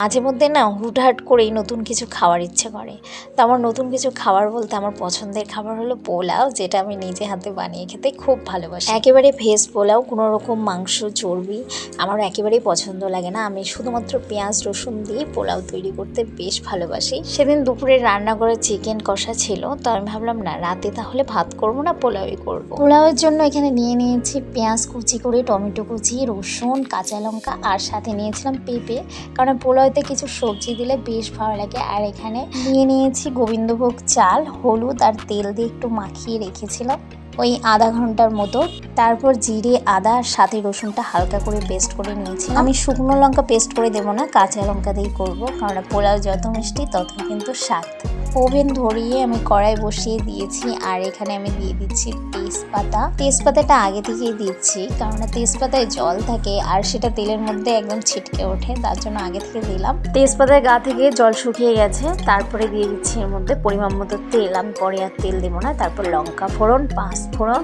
মাঝে মধ্যে না হুটহাট করেই নতুন কিছু খাওয়ার ইচ্ছে করে। তো আমার নতুন কিছু খাবার বলতে আমার পছন্দের খাবার হলো পোলাও, যেটা আমি নিজে হাতে বানিয়ে খেতে খুব ভালোবাসি। একেবারে ভেজ পোলাও কোনো রকম মাংস, চর্বি আমার একেবারেই পছন্দ লাগে না। আমি শুধুমাত্র পেঁয়াজ, রসুন দিয়ে পোলাও তৈরি করতে বেশ ভালোবাসি। সেদিন দুপুরে রান্না করে চিকেন কষা ছিল, তো আমি ভাবলাম, না, রাতে তাহলে ভাত করব না, পোলাওই করব? পোলাওয়ের জন্য এখানে নিয়ে নিয়েছি পেঁয়াজ কুচি করে, টমেটো কুচি, রসুন, কাঁচা লঙ্কা, আর সাথে নিয়েছিলাম পেঁপে। কারণ পোলাওতে কিছু সবজি দিলে বেশ ভালো লাগে। আর এখানে নিয়ে নিয়েছি গোবিন্দভোগ চাল, হলুদ আর তেল দিয়ে একটু মাখিয়ে রেখেছিলাম ওই আধা ঘণ্টার মতো। তারপর জিরে, আদা আর সাথে রসুনটা হালকা করে পেস্ট করে নিয়েছি আমি শুকনো লঙ্কা পেস্ট করে দেবো না, কাঁচা লঙ্কা দিয়েই করব কারণ পোলাও যত মিষ্টি তত কিন্তু স্বাদ। ওভেন ধরিয়ে আমি কড়াই বসিয়ে দিয়েছি আর এখানে আমি দিয়ে দিচ্ছি তেজপাতা। তেজপাতাটা আগে থেকেই দিচ্ছি, কারণ তেজপাতায় জল থাকে আর সেটা তেলের মধ্যে একদম ছিটকে ওঠে, তার জন্য আগে থেকে দিলাম। তেজপাতায় গা থেকে জল শুকিয়ে গেছে, তারপরে দিয়ে দিচ্ছি এর মধ্যে পরিমাণ মতো তেল। আমি পরে আর তেল দেবো না, তারপর লঙ্কা ফোড়ন, পাঁচ ফোড়ন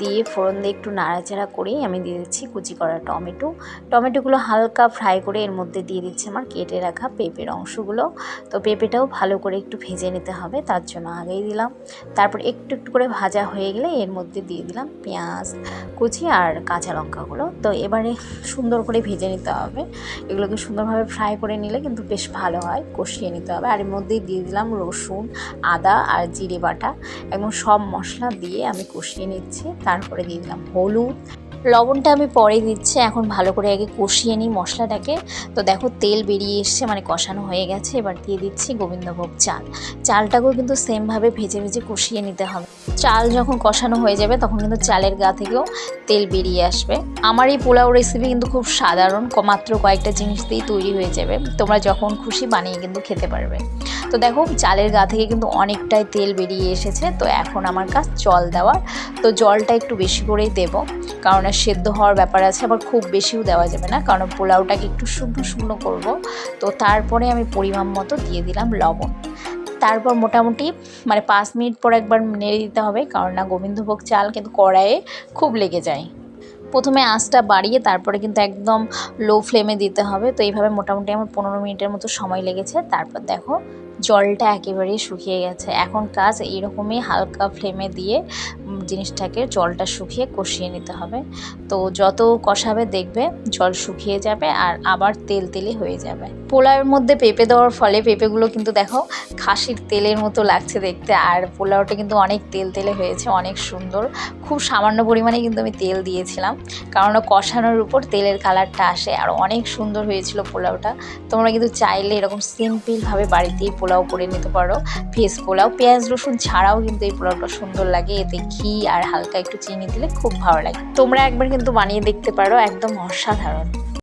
দিয়ে ফোড়ন দিয়ে একটু নাড়াচাড়া করেই আমি দিয়ে দিচ্ছি কুচি করা টমেটো। টমেটোগুলো হালকা ফ্রাই করে এর মধ্যে দিয়ে দিচ্ছি আমার কেটে রাখা পেঁপের অংশগুলো। তো পেঁপেটাও ভালো করে একটু ভেজে নিতে হবে, তার জন্য আগেই দিলাম। তারপর একটু একটু করে ভাজা হয়ে গেলে এর মধ্যে দিয়ে দিলাম পেঁয়াজ, কুচি আর কাঁচা লঙ্কাগুলো। তো এবারে সুন্দর করে ভেজে নিতে হবে। এগুলোকে সুন্দরভাবে ফ্রাই করে নিলে কিন্তু বেশ ভালো হয়, কষিয়ে নিতে হবে। আর এর মধ্যেই দিয়ে দিলাম রসুন, আদা আর জিরে বাটা। এবং সব মশলা দিয়ে আমি কষিয়ে নিচ্ছি। তারপরে দিয়ে দিলাম হলুদ। লবণটা আমি পরে দিচ্ছি, এখন ভালো করে আগে কষিয়ে নিই মশলাটাকে। তো দেখো তেল বেরিয়ে এসছে মানে কষানো হয়ে গেছে। এবার দিয়ে দিচ্ছি গোবিন্দভোগ চাল। চালটাকেও কিন্তু সেমভাবে ভেজে ভেজে কষিয়ে নিতে হবে। চাল যখন কষানো হয়ে যাবে, তখন কিন্তু চালের গা থেকেও তেল বেরিয়ে আসবে। আমার এই পোলাও রেসিপি কিন্তু খুব সাধারণ, মাত্র কয়েকটা জিনিস দিয়েই তৈরি হয়ে যাবে। তোমরা যখন খুশি বানিয়ে কিন্তু খেতে পারবে। তো দেখো, চালের গা থেকে কিন্তু অনেকটাই তেল বেরিয়ে এসেছে, তো এখন আমার কাজ জল দেওয়ার। তো জলটা একটু বেশি করেই দেবো, কারণ সেদ্ধ হওয়ার ব্যাপার আছে, আবার খুব বেশিও দেওয়া যাবে না, কারণ পোলাওটাকে একটু শুকনো শুকনো করব। তো তারপরে আমি পরিমাণ মতো দিয়ে দিলাম লবণ। তারপর মোটামুটি মানে পাঁচ মিনিট পর একবার নেড়ে দিতে হবে, কারণ না গোবিন্দভোগ চাল কিন্তু কড়াইয়ে খুব লেগে যায়। প্রথমে আঁচটা বাড়িয়ে তারপরে কিন্তু একদম লো ফ্লেমে দিতে হবে, তো এইভাবে মোটামুটি আমার পনেরো মিনিটের মতো সময় লেগেছে। তারপর দেখো জলটা একেবারেই শুকিয়ে গেছে। এখন কাজ এইরকমই হালকা ফ্লেমে দিয়ে জিনিসটাকে জলটা শুকিয়ে কষিয়ে নিতে হবে। তো যত কষাবে দেখবে জল শুকিয়ে যাবে আর আবার তেল তেলে হয়ে যাবে। পোলাওয়ের মধ্যে পেঁপে দেওয়ার ফলে পেঁপেগুলো কিন্তু দেখো খাসির তেলের মতো লাগছে দেখতে। আর পোলাওটা কিন্তু অনেক তেল তেলে হয়েছে, অনেক সুন্দর। খুব সামান্য পরিমাণে কিন্তু আমি তেল দিয়েছিলাম, কারণ কষানোর উপর তেলের কালারটা আসে। আর অনেক সুন্দর হয়েছিল পোলাওটা। তোমরা কিন্তু চাইলে এরকম সিম্পলভাবে বাড়িতেই পোলাও করে নিতে পারো। ভেজ পোলাও, পেঁয়াজ, রসুন ছাড়াও কিন্তু এই পোলাওটা সুন্দর লাগে। এতে ঘি আর হালকা একটু চিনি দিলে খুব ভালো লাগে। তোমরা একবার কিন্তু বানিয়ে দেখতে পারো, একদম অসাধারণ।